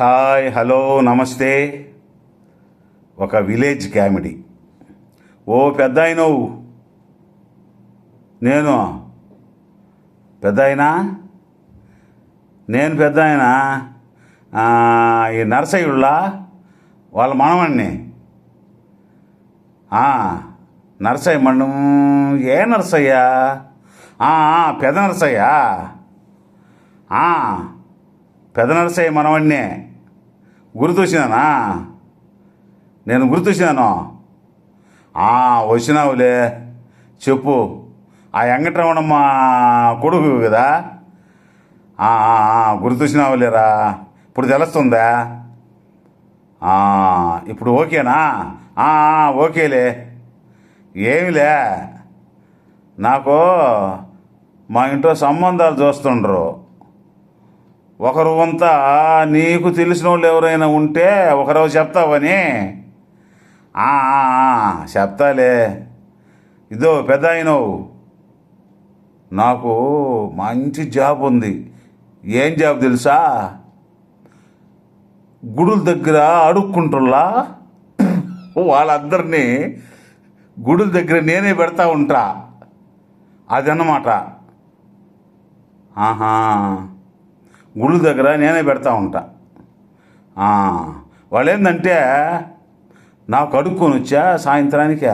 Hi hello నమస్తే. ఒక village comedy. ఓ పెద్ద అయినవు నేను పెద్ద అయినా నేను పెద్ద అయినా ఈ నరసయ్యుళ్ళ? వాళ్ళ మనవాణ్ణి. నర్సయ్య నరసయ్య మండం ఏ నరసయ్య? పెద్ద నరసయ్య. పెద్ద నరసయ్య మనవాణ్ణే. గుర్తొచ్చినానా? నేను గుర్తొచ్చినాను. వచ్చినావులే. చెప్పు. ఆ వెంకటరమణమ్మ కొడుకు కదా? గుర్తొచ్చినావులేరా? ఇప్పుడు తెలుస్తుందా? ఇప్పుడు ఓకేనా? ఓకేలే. ఏమిలే? నాకు మా ఇంట్లో సంబంధాలు చూస్తుండ్రు. ఒకరు అంతా నీకు తెలిసిన వాళ్ళు ఎవరైనా ఉంటే ఒకరు చెప్తావని ఆ, చెప్తాలే. ఇదో పెద్ద అయినవు నాకు మంచి జాబ్ ఉంది. ఏం జాబ్ తెలుసా? గుడుల దగ్గర అడుక్కుంటుల్లా? వాళ్ళందరినీ గుడుల దగ్గర నేనే పెడతా ఉంటా. అదన్నమాట. ఆహా. గుళ్ళు దగ్గర నేనే పెడతా ఉంటా. వాళ్ళు ఏంటంటే నాకు అడుక్కొని వచ్చా సాయంత్రానికి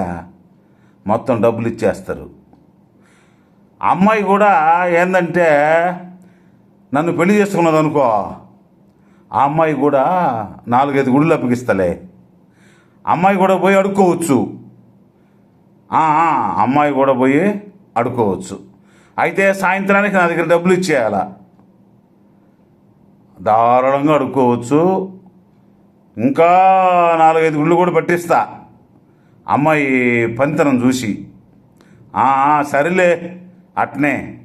మొత్తం డబ్బులు ఇచ్చేస్తారు. అమ్మాయి కూడా ఏంటంటే నన్ను పెళ్ళి చేసుకున్నది అనుకో ఆ అమ్మాయి కూడా నాలుగైదు గుళ్ళు అప్పగిస్తలే. అమ్మాయి కూడా పోయి అడుక్కోవచ్చు. అమ్మాయి కూడా పోయి అడుక్కోవచ్చు. అయితే సాయంత్రానికి నా దగ్గర డబ్బులు ఇచ్చేయాలా? ధారాళంగా అడుక్కోవచ్చు. ఇంకా నాలుగైదు గుళ్ళు కూడా పట్టిస్తా. అమ్మాయి పంతనం చూసి ఆ, సరేలే అట్నే.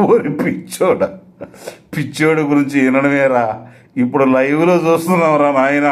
ఓరి పిచ్చోడ పిచ్చోడు గురించి వినడమేరా? ఇప్పుడు లైవ్లో చూస్తున్నావురా నాయన.